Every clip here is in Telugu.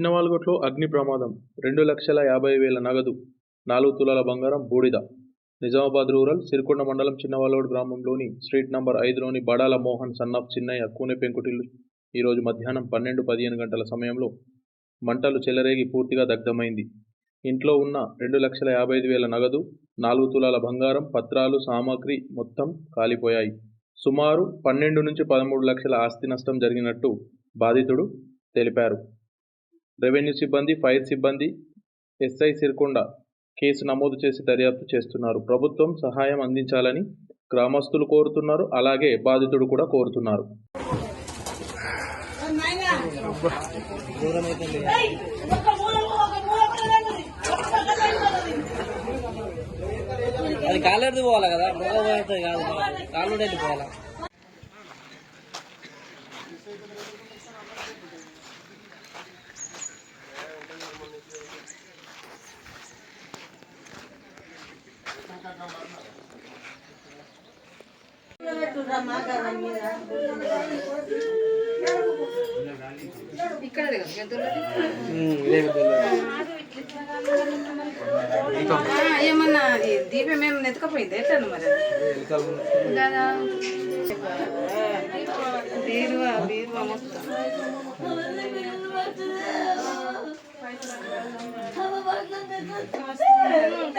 చిన్నవాల్గొట్లో అగ్ని ప్రమాదం. రెండు లక్షల యాభై వేల నగదు నాలుగు తులాల బంగారం బూడిద. నిజామాబాద్ రూరల్ సిరికొండ మండలం చిన్నవాలగొడ గ్రామంలోని స్ట్రీట్ నంబర్ ఐదులోని బడాల మోహన్ సన్నాఫ్ చిన్నయ్య కూనె పెంకుటిల్లు ఈరోజు మధ్యాహ్నం పన్నెండు పదిహేను గంటల సమయంలో మంటలు చెలరేగి పూర్తిగా దగ్ధమైంది. ఇంట్లో ఉన్న రెండు లక్షల యాభై ఐదు వేల నగదు నాలుగు తులాల బంగారం పత్రాలు సామాగ్రి మొత్తం కాలిపోయాయి. సుమారు పన్నెండు నుంచి పదమూడు లక్షల ఆస్తి నష్టం జరిగినట్టు బాధితుడు తెలిపారు. రెవెన్యూ సిబ్బంది ఫైర్ సిబ్బంది ఎస్ఐ సిరికొండ కేసు నమోదు చేసి దర్యాప్తు చేస్తున్నారు. ప్రభుత్వం సహాయం అందించాలని గ్రామస్తులు కోరుతున్నారు. అలాగే బాధితుడు కూడా కోరుతున్నారు. అది కాలేరు పోవాలి కదా? మొగ పోతుంది కాదు కాళ్ళు వెళ్ళిపోవాలా ఏమన్నా దీపం ఏమన్నా ఎత్తుకపోయింది ఎట్లా మరి కదా బీరువా బీరువా మొత్తం ఆ గుట్ట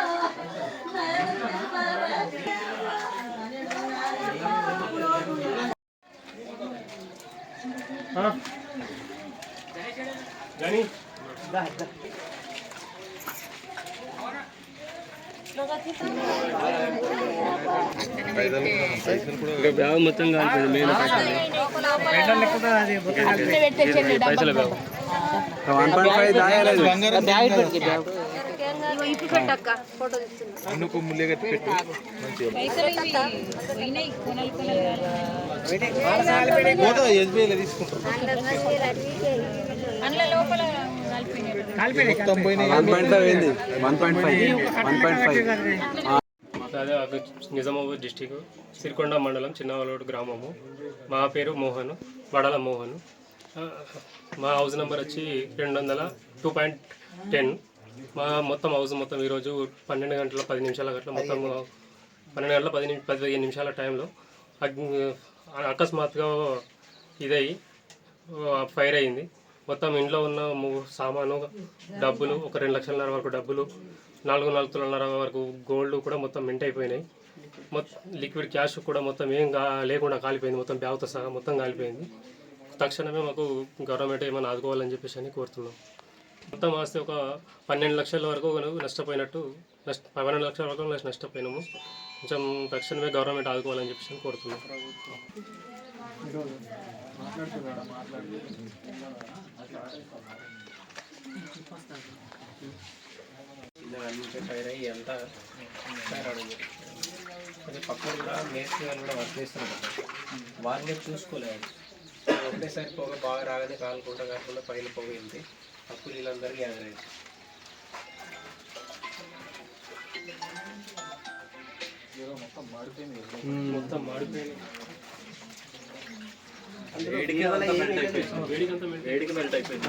బ్యాగ్ మొత్తం కాలిపోయింది మెయిన్ వన్ పాయింట్ ఫైవ్ దాయలేదు పెట్టక్క ఫోటో అక్కడ నిజామాబాద్ డిస్టిక్ సిరికొండ మండలం చిన్నవాలోడు గ్రామము. మా పేరు మోహన్ వడల మోహన్. మా హౌస్ నెంబర్ వచ్చి రెండు వందల టూ పాయింట్ టెన్. మా మొత్తం హౌస్ మొత్తం ఈరోజు పన్నెండు గంటల పది నిమిషాల గంటల మొత్తం పన్నెండు గంటల పది పదిహేను నిమిషాల టైంలో అకస్మాత్తుగా ఇదై ఫైర్ అయింది. మొత్తం ఇంట్లో ఉన్న సామాను డబ్బులు ఒక రెండు లక్షలన్నర వరకు డబ్బులు నాలుగు నాలుగు తులన్నర వరకు గోల్డ్ కూడా మొత్తం మెంట్ అయిపోయినాయి. మొత్తం లిక్విడ్ క్యాష్ కూడా మొత్తం ఏం కా లేకుండా కాలిపోయింది. మొత్తం బ్యాగ్తో సహా మొత్తం కాలిపోయింది. తక్షణమే మాకు గవర్నమెంట్ ఏమైనా ఆదుకోవాలని చెప్పేసి అని కోరుతున్నాం. మొత్తం ఆస్తి ఒక పన్నెండు లక్షల వరకు నష్టపోయినట్టు నష్ట పన్నెండు లక్షల వరకు నష్టపోయినాము. కొంచెం తక్షణమే గవర్నమెంట్ ఆదుకోవాలని చెప్పేసి కోరుతున్నాం. అయ్యి అంతా పక్కన కూడా మేస్త్రి వాళ్ళు కూడా వర్క్ చేస్తున్నారు కదా చూసుకోలేదు ఒకటేసారి పొగ బాగా రాగానే కాలుకుంటా కాకుండా పైన పొగ వెళ్తే అప్పుడు వీళ్ళందరూ గ్యాదర్ అయింది మొత్తం మాడిపోయింది వేడికి అంతా melt అయిపోయింది. మెల్ట్ వేడికి మెల్ట్ అయిపోయింది.